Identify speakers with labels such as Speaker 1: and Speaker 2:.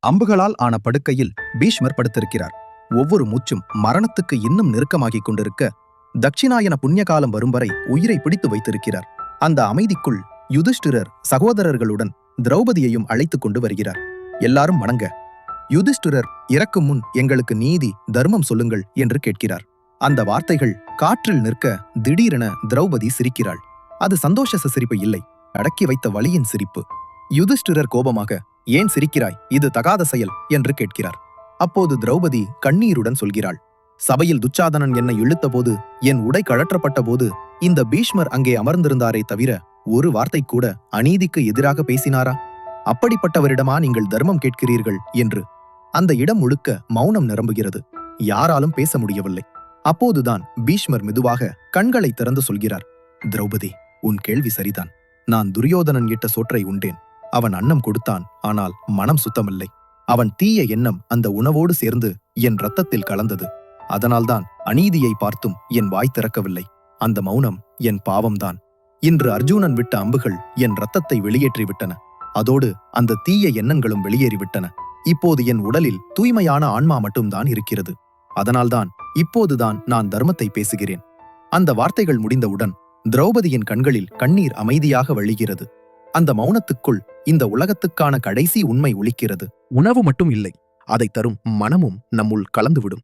Speaker 1: அம்புகளால் ஆன படுக்கையில் பீஷ்மர் படுத்திருக்கிறார். ஒவ்வொரு மூச்சும் மரணத்துக்கு இன்னும் நெருக்கமாகிக் கொண்டிருக்க தட்சிணாயன புண்ணியகாலம் வரும் வரை உயிரை பிடித்து வைத்திருக்கிறார். அந்த அமைதிக்குள் யுதிஷ்டிரர் சகோதரர்களுடன் திரௌபதியையும் அழைத்துக் கொண்டு வருகிறார். எல்லாரும் வணங்க. யுதிஷ்டிரர் இறக்கும் முன் எங்களுக்கு நீதி தர்மம் சொல்லுங்கள் என்று கேட்கிறார். அந்த வார்த்தைகள் காற்றில் நிற்க திடீரென திரௌபதி சிரிக்கிறாள். அது சந்தோஷ சிரிப்பு இல்லை அடக்கி வைத்த வழியின் சிரிப்பு. யுதிஷ்டிரர் கோபமாக ஏன் சிரிக்கிறாய்? இது தகாத செயல் என்று கேட்கிறார். அப்போது திரௌபதி கண்ணீருடன் சொல்கிறாள். சபையில் துச்சாதனன் என்னை இழுத்தபோது என் உடை கழற்றப்பட்ட போது இந்த பீஷ்மர் அங்கே அமர்ந்திருந்தாரே தவிர ஒரு வார்த்தை கூட அநீதிக்கு எதிராக பேசினாரா? அப்படிப்பட்டவரிடமா நீங்கள் தர்மம் கேட்கிறீர்கள் என்று. அந்த இடம் முழுக்க மௌனம் நிரம்புகிறது. யாராலும் பேச முடியவில்லை. அப்போதுதான் பீஷ்மர் மெதுவாக கண்களை திறந்து சொல்கிறார். திரௌபதி உன் கேள்வி சரிதான். நான் துரியோதனன் இட்ட சோற்றை உண்டேன். அவன் அன்னம் கொடுத்தான் ஆனால் மனம் சுத்தமில்லை. அவன் தீய எண்ணம் அந்த உணவோடு சேர்ந்து என் ரத்தத்தில் கலந்தது. அதனால்தான் அநீதியை பார்த்தும் என் வாய் திறக்கவில்லை. அந்த மௌனம் என் பாவம்தான். இன்று அர்ஜுனன் விட்ட அம்புகள் என் ரத்தத்தை வெளியேற்றிவிட்டன. அதோடு அந்த தீய எண்ணங்களும் வெளியேறிவிட்டன. இப்போது என் உடலில் தூய்மையான ஆன்மா மட்டும்தான் இருக்கிறது. அதனால்தான் இப்போதுதான் நான் தர்மத்தை பேசுகிறேன். அந்த வார்த்தைகள் முடிந்தவுடன் திரௌபதியின் கண்களில் கண்ணீர் அமைதியாக வழிகிறது. அந்த மௌனத்துக்குள் இந்த உலகத்துக்கான கடைசி உண்மை ஒழிக்கிறது
Speaker 2: உணவு மட்டும் இல்லை அதைத் தரும் மனமும் நம்முள் கலந்துவிடும்.